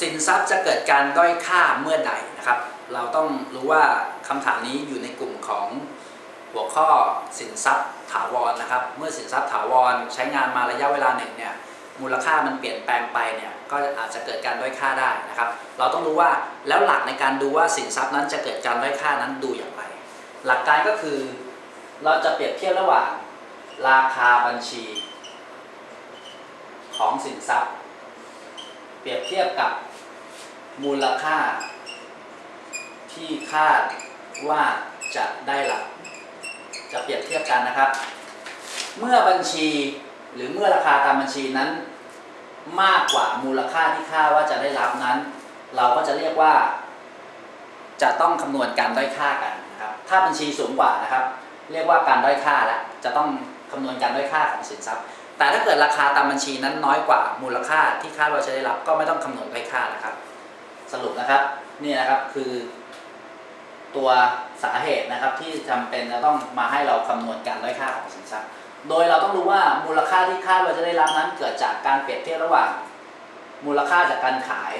สินทรัพย์จะเกิดการด้อยค่าเมื่อใดนะครับ เราต้องรู้ว่าคำถามนี้อยู่ในกลุ่มของหัวข้อสินทรัพย์ถาวรนะครับ เมื่อสินทรัพย์ถาวรใช้งานมาระยะเวลาหนึ่งเนี่ยมูลค่ามันเปลี่ยนแปลงไปเนี่ยก็อาจจะเกิดการด้อยค่าได้นะครับ เราต้องรู้ว่าแล้วหลักในการดูว่าสินทรัพย์นั้นจะเกิดการด้อยค่านั้นดูอย่างไร หลักการก็คือเราจะเปรียบเทียบระหว่างราคาบัญชีของสินทรัพย์ รียบเทียบกับมูลค่า ที่คาดว่าจะได้รับ จะเปรียบเทียบกันนะครับ เมื่อบัญชีหรือเมื่อราคาตามบัญชีนั้น มากกว่ามูลค่าที่คาดว่าจะได้รับนั้น เราก็จะเรียกว่า จะต้องคำนวณการด้อยค่ากันนะครับ ถ้าบัญชีสูงกว่านะครับ เรียกว่าการด้อยค่าแล้วจะต้องคำนวณการด้อยค่าของสินทรัพย์ แต่ถ้าเกิดราคาตามบัญชีนั้นน้อยกว่ามูลค่าที่คาดว่าจะได้รับก็ไม่ต้องคำนวณด้อยค่านะครับ สรุปนะครับนี่นะครับคือ ตัวสาเหตุนะครับที่จำเป็นจะต้องมาให้เราคำนวณการด้อยค่าของสินทรัพย์ โดยเราต้องรู้ว่ามูลค่าที่คาดว่าจะได้รับนั้น เกิดจากการเปรียบเทียบระหว่าง มูลค่าจากการขาย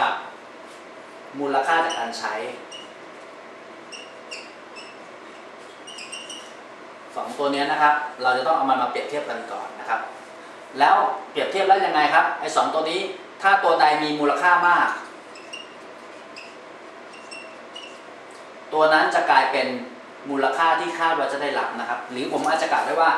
กับมูลค่าจากการใช้ สองตัวเนี้ยนะครับ เราจะต้องเอามันมาเปรียบเทียบกันก่อนนะครับ แล้วเปรียบเทียบแล้วยังไงครับไอ้สองตัวนี้ถ้าตัวใดมีมูลค่ามาก ตัวนั้นจะกลายเป็นมูลค่าที่คาดว่าจะได้รับนะครับ หรือผมอาจจะกล่าวได้ว่า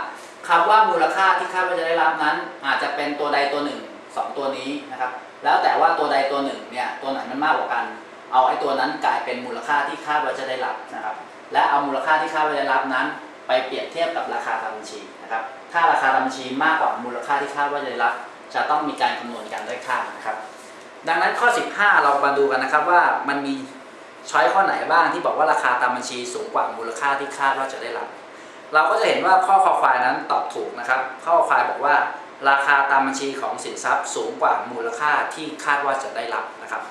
คำว่ามูลค่าที่คาดว่าจะได้รับนั้น อาจจะเป็นตัวใดตัวหนึ่งสองตัวนี้นะครับ แล้วแต่ว่าตัวใดตัวหนึ่งเนี่ยตัวไหนมันมากกว่ากัน เอาไอ้ตัวนั้นกลายเป็นมูลค่าที่คาดว่าจะได้รับนะครับ และเอามูลค่าที่คาดว่าจะได้รับนั้น ไปเปรียบเทียบกับราคาตามบัญชีนะครับ ถ้าราคาตามบัญชีมากกว่ามูลค่าที่คาดว่าจะได้รับ จะต้องมีการคำนวณการได้ค่านะครับ ดังนั้นข้อ 15 เรามาดูกันนะครับว่ามันมีช้อยข้อไหนบ้างที่บอกว่าราคาตามบัญชีสูงกว่ามูลค่าที่คาดว่าจะได้รับ เราก็จะเห็นว่าข้อคอควายนั้นตอบถูกนะครับ ข้อคอควายบอกว่าราคาตามบัญชีของสินทรัพย์สูงกว่ามูลค่าที่คาดว่าจะได้รับนะครับ